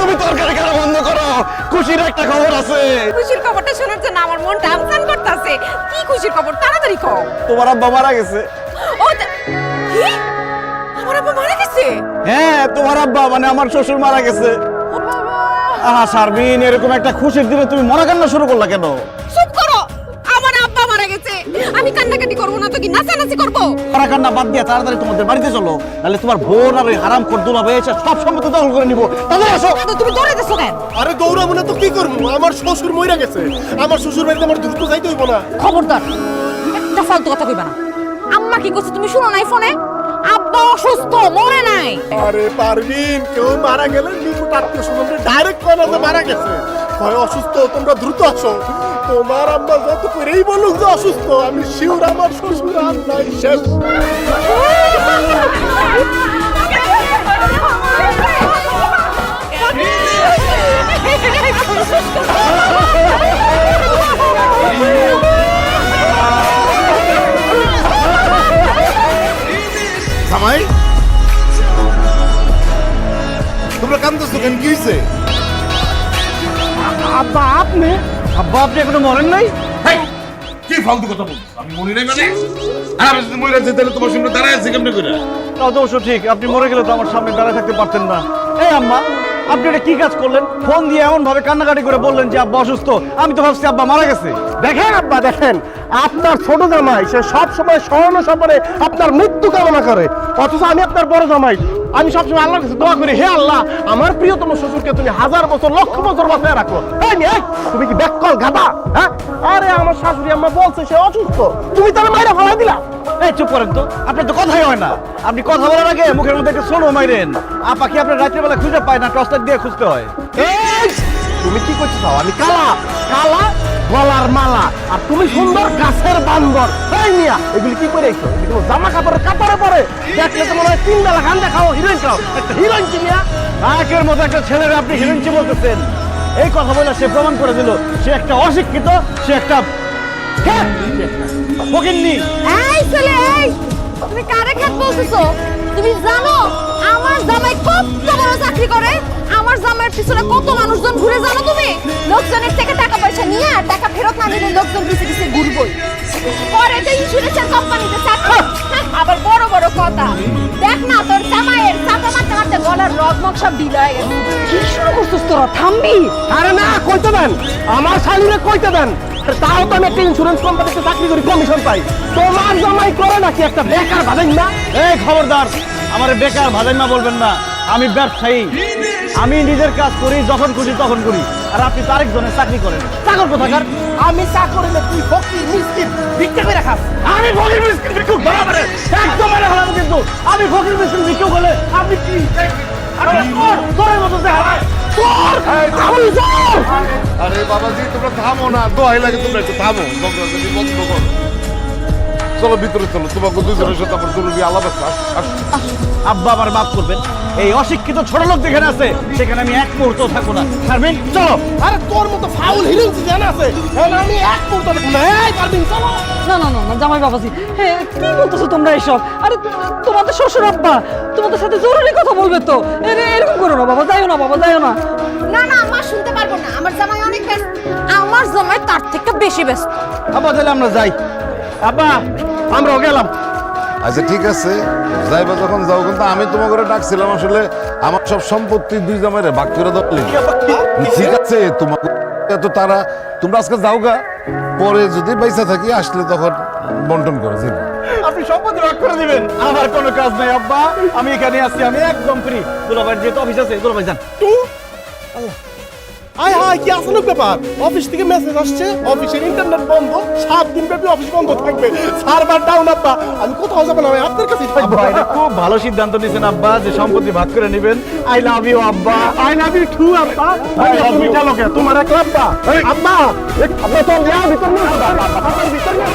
তুমি তরকারি খাওয়া বন্ধ করো। খুশির একটা খবর আছে। খুশির খবরটা শোনার জন্য আমার মন টানটান করতেছে। কি খুশির খবর? তাড়াতাড়ি কও। তোমার আব্বা মারা গেছে। ও কি? আমার আব্বা মারা গেছে? হ্যাঁ তোমার আব্বা মানে আমার শ্বশুর মারা গেছে। আহা সারবিন এরকম একটা খুশির দিনে তুমি মরা কান্না শুরু করলা কেন? চুপ আমি কান্নাকাটি করব না তো কি নাচানাচি করব? মরা কান্না বাদ দিয়ে তাড়াতাড়ি তোমাদের বাড়িতে চলো। নাহলে তোমার বোন আর ওই হারাম কর দুলা হয়ে এসে সব সম্পত্তি দখল করে নিবো। তাহলে আসো। তুমি দৌড়াইতেছো কেন? আরে দৌড়াবো না তো কি করব? আমার শ্বশুর মইরা গেছে। আমার শ্বশুর বাড়িতে আমার দ্রুত যাইতে হইব না। খবরদার একটা ফালতু কথা কইবা না। আম্মা কি করছে তুমি শুনো নাই ফোনে? আব্বা অসুস্থ মরে নাই। আরে পারবিন কেউ মারা গেলে নিকট আত্মীয় স্বজনদের ডাইরেক্ট কয় না যে মারা গেছে। হয় অসুস্থ তোমরা দ্রুত আসো। তোমার আম্মা যত করেই বলুক যে অসুস্থ আমি শিওর আমার শ্বশুর আর নাই শেষ। জামাই তোমরা কান্দছো কেন? কি হয়েছে আব্বা আপনি? আব্বা আপনি এখনও মরেন নাই? কি ফালতু কথা বলছো আমি মরি নাই মানে? আর আমি যদি মরে যাই তাহলে তোমার সামনে দাঁড়ায় আছে কেমনে করে তাও তো অবশ্য ঠিক আপনি মরে গেলে তো আমার সামনে দাঁড়ায় থাকতে পারতেন না। এই আম্মা আপনি এটা কি কাজ করলেন? ফোন দিয়ে এমন ভাবে কান্নাকাটি করে বললেন যে আব্বা অসুস্থ। আমি তো ভাবছি আব্বা মারা গেছে। দেখেন আব্বা দেখেন আপনার ছোট জামাই সে সব সময় স্মরণ সপরে আপনার মৃত্যু কামনা করে। অথচ আমি আপনার বড় জামাই। আমি সবসময় আল্লাহর কাছে দোয়া করি হে আল্লাহ আমার প্রিয়তম শ্বশুরকে তুমি হাজার বছর লক্ষ বছর বাঁচায় রাখো। এই মেয়ে, তুমি কি ব্যাককল গাদা হ্যাঁ? আরে আমার শাশুড়ি আম্মা বলছে সে অসুস্থ। তুমি তার মাইরা ফেলা দিলা। এই চুপ করেন তো। আপনার তো কথাই হয় না। আপনি কথা বলার আগে মুখের মধ্যে একটা সোনো মাইরেন। আপা কি আপনার রাত্রে বেলা খুঁজে পায় না? টর্চলাইট দিয়ে খুঁজতে হয়। তুমি কি করছ আমি কালা। কালা গলার মালা। আর তুমি সুন্দর গাছের বান্দর। মিয়া, এগুলি কি করে আইছো এগুলো জামা কাপড়ের কাপড়ে পরে। দেখলে তো মনে হয় তিন বেলা গান দেখাও, হিরোইন খাও। একটা হিরোইন কি মিয়া? নায়কের মতো একটা ছেলের আপনি হিরোইনচি বলতেছেন? এই কথা বলে সে প্রমাণ করে দিল, সে একটা অশিক্ষিত, সে একটা ফকিন্নি। এই ছেলে, এই, তুমি কারে খাত বলতেছো? তুমি জানো, আমার আমার জামাইয়ের পিছনে কত মানুষজন ঘুরে জানো তুমি? লোকজনের থেকে টাকা পয়সা নিয়ে আর টাকা ফেরত না নিলে লোকজন পিছে পিছে ঘুরবই পরে তো ইন্স্যুরেন্সের কোম্পানিতে চাকরি। হ্যাঁ, আবার বড় বড় কথা। দেখ না তোর জামাইয়ের চাপা মারতে মারতে গলার রগমগ সব ঢিল হয়ে গেছে। কি শুরু করছিস তোরা? থামবি। আরে না কইতে দেন। আমার শালিরে কইতে দেন। তাও তো আমি একটা ইন্স্যুরেন্স কোম্পানিতে চাকরি করি কমিশন পাই। তোমার জামাই করে নাকি একটা বেকার ভাবেন না এই খবরদার আমার বেকার ভাজাইমা বলবেন না। আমি ব্যবসায়ী। আমি নিজের কাজ করি যখন খুশি তখন করি। আর আপনি তো আরেকজনের চাকরি করেন। চাকর কোথাকার? আমি চাকরি না তুই ফকির মিসকিন ভিক্ষা করে খাস। আমি ফকির মিসকিন ভিক্ষুক ধরা পড়ে একদম মেরে হলাম কিন্তু। আমি ফকির মিসকিন ভিক্ষুক হলে আপনি কি? আরে তোর তোরের মতো চেহারা। তোর! আমি যাও আরে বাবাজি তোমরা থামো না। দোয়াই লাগে তোমরা একটু থামো। বন্ধ করো। চলো ভিতরে চলো। তোমাকে দুজনের সাথে আমার জরুরি আলাপ আছে। আব্বা আমার মাফ করবেন। এই অশিক্ষিত ছোট লোক যেখানে আছে সেখানে আমি এক মুহূর্ত থাকব না। শারমিন চলো। আরে তোর মতো ফাউল হিরো জানা আছে এখন আমি এক মুহূর্ত দেখব না। এই পারবিন চলো। না না না না জামাই বাবাজি হে, কি বলতেছো তোমরা এইসব আরে তোমাদের শ্বশুর আব্বা তোমাদের সাথে জরুরি কথা বলবে তো। এরকম করো না বাবা যাইও না বাবা যাইও না। না না মা শুনতে পারব না। আমার জামাই অনেক ব্যস্ত। আমার জামাই তার থেকে বেশি ব্যস্ত। আব্বা তাহলে আমরা যাই। আব্বা আমরাও গেলাম আচ্ছা ঠিক আছে। যাইবা যখন যাও কিন্তু আমি তোমাকে ডাকছিলাম আসলে আমার সব সম্পত্তি দুই জামাইরে ভাগ করে দাও ঠিক আছে তোমাকে এত তারা তোমরা আজকে যাও গা পরে যদি পয়সা থাকি আসলে তখন বন্টন করে দিন আপনি সম্পত্তি ভাগ করে দিবেন। আমার কোনো কাজ নাই আব্বা। আমি এখানে আছি আমি একদম ফ্রি দুলাভাইয়ের যেহেতু অফিস আছে দুলাভাই যান। আয় হায় কি আসলে ব্যাপার? অফিস থেকে মেসেজ আসছে অফিসের ইন্টারনেট বন্ধ সাত দিন ব্যাপী অফিস বন্ধ থাকবে। সার্ভার ডাউন আব্বা। আমি কোথাও যাব না আমি আপনার কাছেই থাকব। এটা খুব ভালো সিদ্ধান্ত নিয়েছেন আব্বা যে সম্পত্তি ভাগ করে নেবেন। আই লাভ ইউ আব্বা। আই লাভ ইউ টু আব্বা। তুমি চালো কে তোমার এক আব্বা। আব্বা আব্বা তো ভিতর আব্বা। ভিতর নিয়ে